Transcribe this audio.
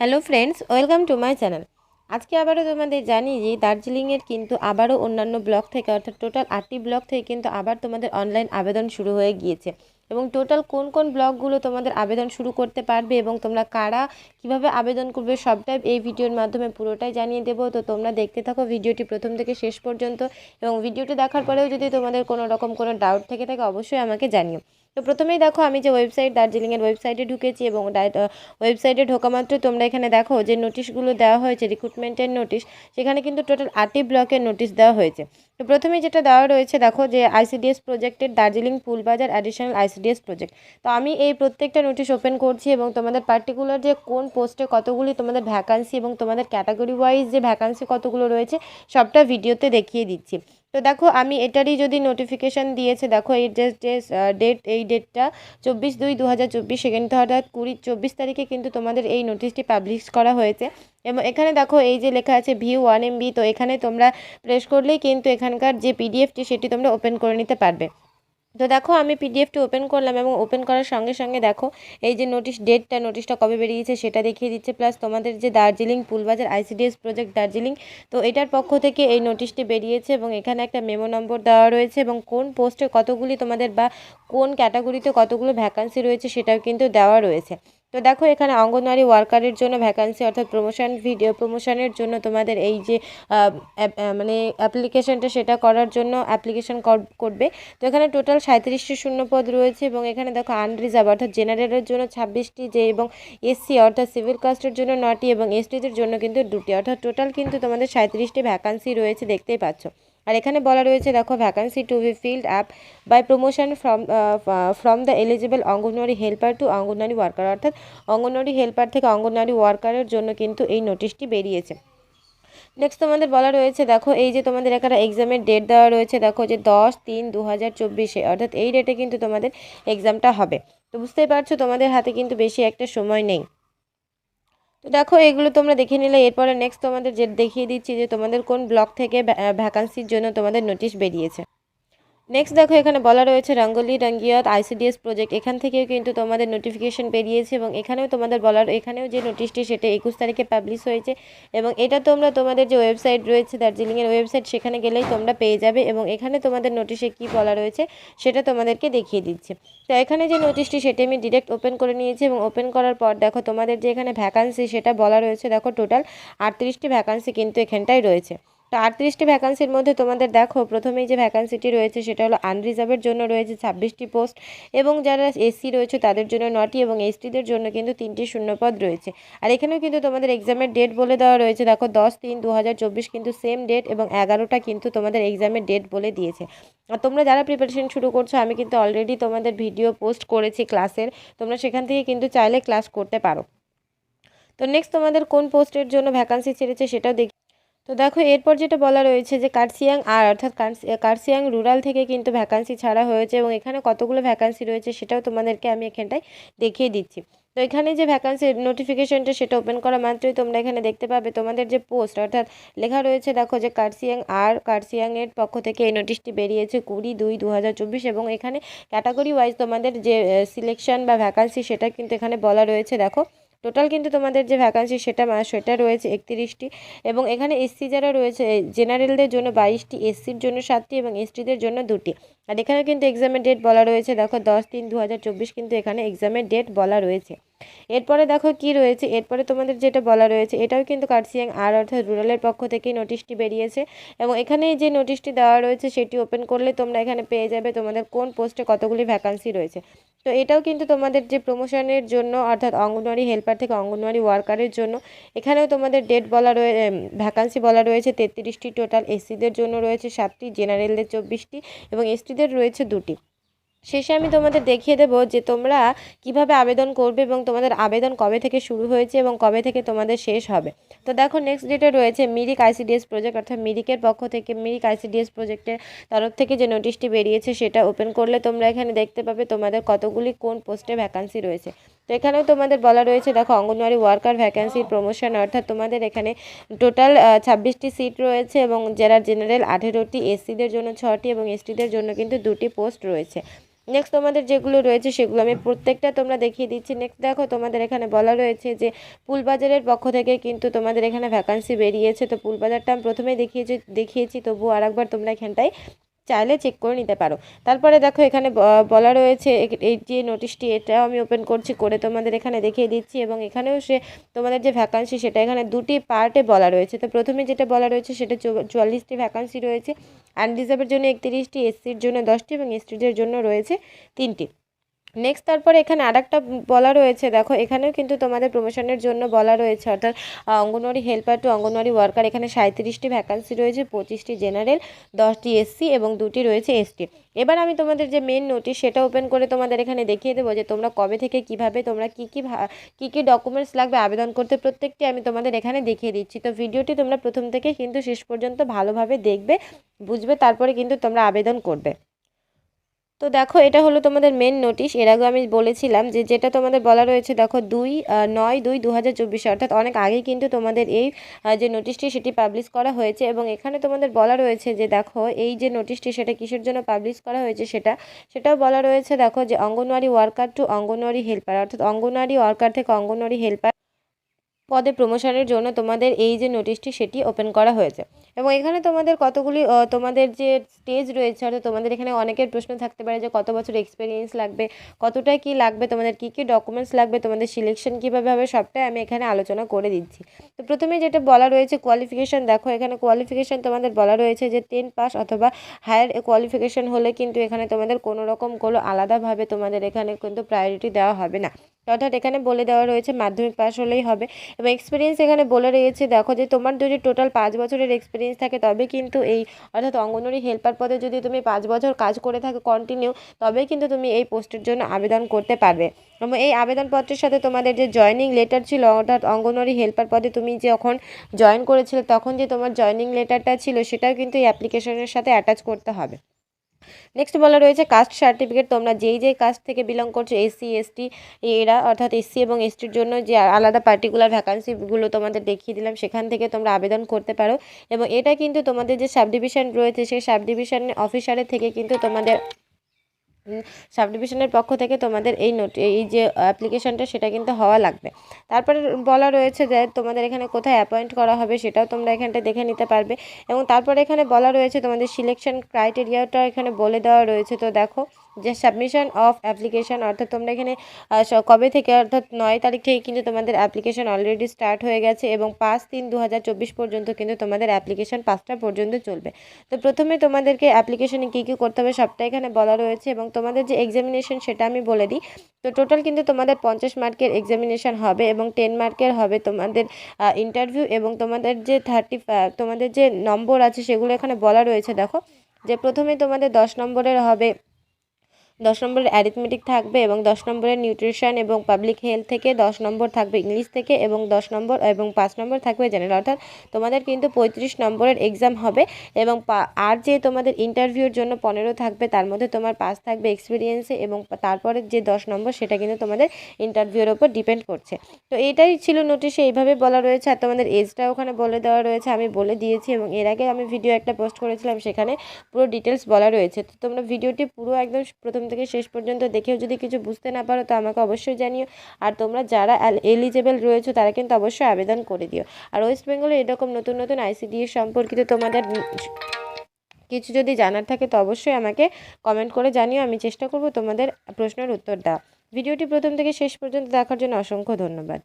Hello friends, welcome to my channel. আজকে আবারও তোমাদের জানি যে দার্জিলিংয়ের কিন্তু আবারও অন্যান্য ব্লক থেকে, অর্থাৎ টোটাল আটটি ব্লক থেকে কিন্তু আবার তোমাদের অনলাইন আবেদন শুরু হয়ে গিয়েছে। এবং টোটাল কোন কোন ব্লকগুলো তোমাদের আবেদন শুরু করতে পারবে এবং তোমরা কারা কীভাবে আবেদন করবে সবটাই এই ভিডিওর মাধ্যমে পুরোটাই জানিয়ে দেবো। তো তোমরা দেখতে থাকো ভিডিওটি প্রথম থেকে শেষ পর্যন্ত এবং ভিডিওটি দেখার পরেও যদি তোমাদের কোনো রকম কোনো ডাউট থেকে থাকে, অবশ্যই আমাকে জানিও। তো প্রথমেই দেখো আমি যে ওয়েবসাইট দার্জিলিংয়ের ওয়েবসাইটে ঢুকেছি এবং ওয়েবসাইটে ঢোকা মাত্র তোমরা এখানে দেখো যে নোটিশগুলো দেওয়া হয়েছে রিক্রুটমেন্টের নোটিশ সেখানে কিন্তু টোটাল আটটি ব্লকের নোটিশ দেওয়া হয়েছে। তো প্রথমেই যেটা দেওয়া রয়েছে দেখো যে আইসিডিএস প্রজেক্টের Darjeeling Phulbazar additional ICDS project তো আমি এই প্রত্যেকটা নোটিশ ওপেন করছি এবং তোমাদের পার্টিকুলার যে কোন পোস্টে কতগুলি তোমাদের ভ্যাকান্সি এবং তোমাদের ক্যাটাগরি ওয়াইজ যে ভ্যাকান্সি কতগুলো রয়েছে, সবটা ভিডিওতে দেখিয়ে দিচ্ছি। তো দেখো, আমি এটারই যদি নোটিফিকেশান দিয়েছে, দেখো এই যে যে ডেট এই ডেটটা চব্বিশ দুই দু হাজার চব্বিশ সেকেন্ড অর্থাৎ কুড়ি, চব্বিশ তারিখে কিন্তু তোমাদের এই নোটিশটি পাবলিশ করা হয়েছে। এবং এখানে দেখো, এই যে লেখা আছে ভিউ ওয়ান এমবি তো এখানে তোমরা প্রেস করলেই কিন্তু এখানকার যে পিডিএফটি সেটি তোমরা ওপেন করে নিতে পারবে। তো দেখো, আমি পিডিএফটি ওপেন করলাম এবং ওপেন করার সঙ্গে সঙ্গে দেখো, এই যে নোটিশ ডেটটা নোটিশটা কবে বেরিয়েছে সেটা দেখিয়ে দিচ্ছে। প্লাস তোমাদের যে দার্জিলিং পুলবাজার আইসিডিএস প্রজেক্ট দার্জিলিং তো এটার পক্ষ থেকে এই নোটিশটি বেরিয়েছে এবং এখানে একটা মেমো নম্বর দেওয়া রয়েছে এবং কোন পোস্টে কতগুলি তোমাদের বা কোন ক্যাটাগরিতে কতগুলো ভ্যাকান্সি রয়েছে সেটাও কিন্তু দেওয়া রয়েছে। তো দেখো, এখানে অঙ্গনওয়াড়ি ওয়ার্কারের জন্য ভ্যাকান্সি অর্থাৎ প্রমোশন ভিডিও প্রমোশনের জন্য তোমাদের এই যে মানে অ্যাপ্লিকেশনটা সেটা করার জন্য অ্যাপ্লিকেশন করবে। তো এখানে টোটাল সাঁত্রিশটি শূন্যপদ রয়েছে এবং এখানে দেখো আনরিজার্ভ অর্থাৎ জেনারেলের জন্য ছাব্বিশটি যে, এবং এসসি অর্থাৎ সিভিল কাস্টের জন্য নটি এবং এসটিদের জন্য কিন্তু দুটি। অর্থাৎ টোটাল কিন্তু তোমাদের সাঁত্রিশটি ভ্যাকান্সি রয়েছে, দেখতেই পাচ্ছ। আর এখানে বলা রয়েছে, দেখো vacancy to be filled up by promotion from from the eligible anganwadi helper to anganwadi worker অর্থাৎ অঙ্গনওয়াড়ি হেল্পার থেকে অঙ্গনওয়াড়ি ওয়ার্কারের জন্য কিন্তু এই নোটিশটি বেরিয়েছে। নেক্সট তোমাদের বলা রয়েছে, দেখো, এই যে তোমাদের একটা এক্সামের ডেট দেওয়া রয়েছে, দেখো, যে দশ তিন দু হাজার চব্বিশে, অর্থাৎ এই ডেটে কিন্তু তোমাদের এক্সামটা হবে। তো বুঝতেই পারছ, তোমাদের হাতে কিন্তু বেশি একটা সময় নেই। তো দেখো, এগুলো তোমরা দেখে নিলে। এরপরে নেক্সট তোমাদের যে দেখিয়ে দিচ্ছি যে তোমাদের কোন ব্লক থেকে ভ্যাকান্সির জন্য তোমাদের নোটিশ বেরিয়েছে। নেক্সট দেখো, এখানে বলা রয়েছে রঙ্গলি, রঙ্গিয়ত আইসিডিএস প্রজেক্ট এখান থেকেও কিন্তু তোমাদের নোটিফিকেশন বেরিয়েছে এবং এখানেও তোমাদের বলার, এখানেও যে নোটিশটি সেটা একুশ তারিখে পাবলিশ হয়েছে এবং এটা তোমরা তোমাদের যে ওয়েবসাইট রয়েছে, দার্জিলিংয়ের ওয়েবসাইট সেখানে গেলেই তোমরা পেয়ে যাবে এবং এখানে তোমাদের নোটিশে কি বলা রয়েছে সেটা তোমাদেরকে দেখিয়ে দিচ্ছে। তো এখানে যে নোটিশটি সেটি আমি ডিরেক্ট ওপেন করে নিয়েছি এবং ওপেন করার পর দেখো, তোমাদের যে এখানে ভ্যাকান্সি সেটা বলা রয়েছে, দেখো টোটাল আটত্রিশটি ভ্যাকান্সি কিন্তু এখানটায় রয়েছে। তো আটত্রিশটি ভ্যাকান্সির মধ্যে তোমাদের দেখো, প্রথমেই যে ভ্যাকান্সিটি রয়েছে সেটা হলো আনরিজার্ভের জন্য রয়েছে ছাব্বিশটি পোস্ট এবং যারা এসসি রয়েছে তাদের জন্য নটি এবং এসটিদের জন্য কিন্তু তিনটি শূন্যপদ রয়েছে। আর এখানেও কিন্তু তোমাদের এক্সামের ডেট বলে দেওয়া রয়েছে। দেখো, দশ তিন দু কিন্তু সেম ডেট এবং এগারোটা কিন্তু তোমাদের এক্সামের ডেট বলে দিয়েছে। আর তোমরা যারা প্রিপারেশন শুরু করছ, আমি কিন্তু অলরেডি তোমাদের ভিডিও পোস্ট করেছি ক্লাসের তোমরা সেখান থেকে কিন্তু চাইলে ক্লাস করতে পারো। তো নেক্সট তোমাদের কোন পোস্টের জন্য ভ্যাকান্সি ছেড়েছে সেটাও দেখি তো দেখো, এরপর যেটা বলা রয়েছে যে কার্সিয়াং আর, অর্থাৎ কার্সিয়াং রুরাল থেকে কিন্তু ভ্যাকান্সি ছাড়া হয়েছে এবং এখানে কতগুলো ভ্যাকান্সি রয়েছে সেটাও তোমাদেরকে আমি এখানটায় দেখিয়ে দিচ্ছি। তো এখানে যে ভ্যাকান্সি নোটিফিকেশনটা সেটা ওপেন করা মাত্রই তোমরা এখানে দেখতে পাবে তোমাদের যে পোস্ট অর্থাৎ লেখা রয়েছে দেখো যে কার্সিয়াং আর কার্সিয়াংয়ের পক্ষ থেকে এই নোটিশটি বেরিয়েছে কুড়ি দুই দু এবং এখানে ক্যাটাগরি ওয়াইজ তোমাদের যে সিলেকশন বা ভ্যাকান্সি সেটা কিন্তু এখানে বলা রয়েছে দেখো। টোটাল কিন্তু তোমাদের যে ভ্যাকান্সি সেটা সেটা রয়েছে একত্রিশটি এবং এখানে এসসি যারা রয়েছে জেনারেলদের জন্য বাইশটি এসসির জন্য সাতটি এবং এসটিদের জন্য দুটি। আর এখানে কিন্তু এক্সামের ডেট বলা রয়েছে, দেখো দশ তিন দু কিন্তু এখানে এক্সামের ডেট বলা রয়েছে। এরপরে দেখো কি রয়েছে? এরপরে তোমাদের যেটা বলা রয়েছে, এটাও কিন্তু কার্সিয়াং আর অর্থাৎ রুরালের পক্ষ থেকেই নোটিশটি বেরিয়েছে এবং এখানে যে নোটিশটি দেওয়া রয়েছে সেটি ওপেন করলে তোমরা এখানে পেয়ে যাবে তোমাদের কোন পোস্টে কতগুলি ভ্যাকান্সি রয়েছে। তো এটাও কিন্তু তোমাদের যে প্রমোশনের জন্য অর্থাৎ অঙ্গনওয়াড়ি হেল্পার থেকে অঙ্গনওয়াড়ি ওয়ার্কারের জন্য, এখানেও তোমাদের ডেট বলা রয়ে ভ্যাকান্সি বলা রয়েছে, তেত্রিশটি টোটাল এসসিদের জন্য রয়েছে সাতটি জেনারেলদের চব্বিশটি এবং এসটিদের রয়েছে দুটি। শেষে আমি তোমাদের দেখিয়ে দেব যে তোমরা কীভাবে আবেদন করবে এবং তোমাদের আবেদন কবে থেকে শুরু হয়েছে এবং কবে থেকে তোমাদের শেষ হবে। তো দেখো নেক্সট যেটা রয়েছে, মিরিক আইসিডিএস প্রজেক্ট অর্থাৎ মিরিকের পক্ষ থেকে মিরিক আইসিডিএস প্রজেক্টের তরফ থেকে যে নোটিশটি বেরিয়েছে সেটা ওপেন করলে তোমরা এখানে দেখতে পাবে তোমাদের কতগুলি কোন পোস্টে ভ্যাকান্সি রয়েছে। তো এখানেও তোমাদের বলা রয়েছে, দেখো, অঙ্গনওয়াড়ি ওয়ার্কার ভ্যাকেন্সি প্রমোশন অর্থাৎ তোমাদের এখানে টোটাল ছাব্বিশটি সিট রয়েছে এবং যারা জেনারেল আঠেরোটি এসসিদের জন্য ছটি এবং এসটিদের জন্য কিন্তু দুটি পোস্ট রয়েছে। নেক্সট তোমাদের যেগুলো রয়েছে সেগুলো আমি প্রত্যেকটা তোমরা দেখিয়ে দিচ্ছি। নেক্সট দেখো তোমাদের এখানে বলা রয়েছে যে পুলবাজারের পক্ষ থেকে কিন্তু তোমাদের এখানে ভ্যাকান্সি বেরিয়েছে। তো পুলবাজারটা আমি প্রথমেই দেখিয়েছি দেখিয়েছি, তবুও আরেকবার তোমরা এখানটায় চাইলে চেক করে নিতে পারো। তারপরে দেখো এখানে বলা রয়েছে এই যে নোটিশটি এটাও আমি ওপেন করছি, করে তোমাদের এখানে দেখিয়ে দিচ্ছি এবং এখানেও সে তোমাদের যে ভ্যাকান্সি সেটা এখানে দুটি পার্টে বলা রয়েছে। তো প্রথমে যেটা বলা রয়েছে সেটা চুয়াল্লিশটি ভ্যাকান্সি রয়েছে অ্যান্ড রিজার্ভের জন্য একত্রিশটি এসসির জন্য দশটি এবং এসটিদের জন্য রয়েছে তিনটি। নেক্সট তারপরে এখানে আরেকটা বলা রয়েছে, দেখো, এখানেও কিন্তু তোমাদের প্রমোশনের জন্য বলা রয়েছে, অর্থাৎ anganwadi helper to anganwadi worker এখানে সাঁত্রিশটি ভ্যাকান্সি রয়েছে, পঁচিশটি জেনারেল দশটি এসসি এবং দুটি রয়েছে এসটি এবার আমি তোমাদের যে মেন নোটিশ সেটা ওপেন করে তোমাদের এখানে দেখিয়ে দেবো যে তোমরা কবে থেকে কীভাবে, তোমরা কী কী কী কী ডকুমেন্টস লাগবে, আবেদন করতে, প্রত্যেকটি আমি তোমাদের এখানে দেখিয়ে দিচ্ছি। তো ভিডিওটি তোমরা প্রথম থেকে কিন্তু শেষ পর্যন্ত ভালোভাবে দেখবে, বুঝবে, তারপরে কিন্তু তোমরা আবেদন করবে। তো দেখো, এটা হলো তোমাদের মেন নোটিশ এর আগে আমি বলেছিলাম যে, যেটা তোমাদের বলা রয়েছে, দেখো, দুই নয়, দুই দু হাজার চব্বিশে, অর্থাৎ অনেক আগেই কিন্তু তোমাদের এই যে নোটিশটি সেটি পাবলিশ করা হয়েছে। এবং এখানে তোমাদের বলা রয়েছে যে, দেখো, এই যে নোটিশটি সেটা কিসের জন্য পাবলিশ করা হয়েছে সেটা, সেটাও বলা রয়েছে, দেখো, যে anganwadi worker to anganwadi helper অর্থাৎ অঙ্গনওয়াড়ি ওয়ার্কার থেকে অঙ্গনওয়াড়ি হেল্পার পদে প্রমোশনের জন্য তোমাদের এই যে নোটিশটি সেটি ওপেন করা হয়েছে। এবং এখানে তোমাদের কতগুলি তোমাদের যে স্টেজ রয়েছে, অর্থাৎ তোমাদের এখানে অনেকের প্রশ্ন থাকতে পারে যে কত বছর এক্সপিরিয়েন্স লাগবে কতটা কি লাগবে, তোমাদের কি কি ডকুমেন্টস লাগবে, তোমাদের সিলেকশন কীভাবে হবে, সবটাই আমি এখানে আলোচনা করে দিচ্ছি। তো প্রথমে যেটা বলা রয়েছে কোয়ালিফিকেশান দেখো, এখানে কোয়ালিফিকেশান তোমাদের বলা রয়েছে যে টেন পাস অথবা হায়ার কোয়ালিফিকেশান হলে কিন্তু এখানে তোমাদের কোনো রকম কোনো আলাদাভাবে তোমাদের এখানে কিন্তু প্রায়োরিটি দেওয়া হবে না। অর্থাৎ এখানে বলে দেওয়া রয়েছে মাধ্যমিক পাস হলেই হবে। এবং এক্সপিরিয়েন্স এখানে বলে রয়েছে, দেখো যে তোমার যদি টোটাল পাঁচ বছরের এক্সপিরিয়েন্স থাকে, তবে কিন্তু এই অর্থাৎ অঙ্গনওয়াড়ি হেল্পার পদে যদি তুমি পাঁচ বছর কাজ করে থাকো কন্টিনিউ তবেই কিন্তু তুমি এই পোস্টের জন্য আবেদন করতে পারবে। এবং এই আবেদনপত্রের সাথে তোমাদের যে জয়নিং লেটার ছিল, অর্থাৎ অঙ্গনওয়াড়ি হেল্পার পদে তুমি যখন জয়েন করেছিলে, তখন যে তোমার জয়নিং লেটারটা ছিল, সেটাও কিন্তু এই অ্যাপ্লিকেশনের সাথে অ্যাটাচ করতে হবে। নেক্সট বলা রয়েছে কাস্ট সার্টিফিকেট তোমরা যেই যেই কাস্ট থেকে বিলং করছ এসসি এসটি এরা, অর্থাৎ এসসি এবং এসটির জন্য যে আলাদা পার্টিকুলার ভ্যাকান্সিগুলো তোমাদের দেখিয়ে দিলাম, সেখান থেকে তোমরা আবেদন করতে পারো। এবং এটা কিন্তু তোমাদের যে সাবডিভিশন রয়েছে, সেই সাবডিভিশান অফিসারের থেকে কিন্তু তোমাদের সাব ডিভিশনের পক্ষ থেকে তোমাদের এই নোট, এই যে অ্যাপ্লিকেশনটা সেটা কিন্তু হওয়া লাগবে। তারপরে বলা রয়েছে যে তোমাদের এখানে কোথায় অ্যাপয়েন্ট করা হবে সেটাও তোমরা এখানটা দেখে নিতে পারবে। এবং তারপরে এখানে বলা রয়েছে তোমাদের সিলেকশন ক্রাইটেরিয়াটা এখানে বলে দেওয়া রয়েছে। তো দেখো যে সাবমিশন অফ অ্যাপ্লিকেশন অর্থাৎ তোমরা এখানে কবে থেকে, অর্থাৎ নয় তারিখ থেকে কিন্তু তোমাদের অ্যাপ্লিকেশন অলরেডি স্টার্ট হয়ে গেছে এবং পাঁচ তিন দু পর্যন্ত কিন্তু তোমাদের অ্যাপ্লিকেশন পাঁচটা পর্যন্ত চলবে। তো প্রথমে তোমাদেরকে অ্যাপ্লিকেশনে কী কী করতে হবে সবটা এখানে বলা রয়েছে এবং তোমাদের যে এক্সামিনেশন সেটা আমি বলে দিই। তো টোটাল কিন্তু তোমাদের পঞ্চাশ মার্কের এক্সামিনেশন হবে এবং টেন মার্কের হবে তোমাদের ইন্টারভিউ এবং তোমাদের যে থার্টি তোমাদের যে নম্বর আছে সেগুলো এখানে বলা রয়েছে, দেখো। যে প্রথমে তোমাদের দশ নম্বরের হবে দশ নম্বরের অ্যারিথমেটিক থাকবে এবং দশ নম্বরের নিউট্রিশন এবং পাবলিক হেলথ থেকে দশ নম্বর থাকবে ইংলিশ থেকে এবং দশ নম্বর এবং পাঁচ নম্বর থাকবে জেনারেল অর্থাৎ তোমাদের কিন্তু পঁয়ত্রিশ নম্বরের এক্সাম হবে এবং আর যে তোমাদের ইন্টারভিউর জন্য পনেরো থাকবে, তার মধ্যে তোমার পাস থাকবে এক্সপিরিয়েন্সে এবং তারপরে যে দশ নম্বর সেটা কিন্তু তোমাদের ইন্টারভিউর ওপর ডিপেন্ড করছে। তো এটাই ছিল নোটিশে এইভাবে বলা রয়েছে আর তোমাদের এজটা ওখানে বলে দেওয়া রয়েছে, আমি বলে দিয়েছি এবং এর আগে আমি ভিডিও একটা পোস্ট করেছিলাম, সেখানে পুরো ডিটেলস বলা রয়েছে। তো তোমরা ভিডিওটি পুরো একদম প্রথম থেকে শেষ পর্যন্ত দেখেও যদি কিছু বুঝতে না পারো, তো আমাকে অবশ্যই জানিও। আর তোমরা যারা এলিজেবেল রয়েছো, তারা কিন্তু অবশ্যই আবেদন করে দিও। আর ওয়েস্ট বেঙ্গলে এরকম নতুন নতুন আইসিডি সম্পর্কিত তোমাদের কিছু যদি জানার থাকে, তো অবশ্যই আমাকে কমেন্ট করে জানিও। আমি চেষ্টা করব তোমাদের প্রশ্নের উত্তর দেওয়া। ভিডিওটি প্রথম থেকে শেষ পর্যন্ত দেখার জন্য অসংখ্য ধন্যবাদ।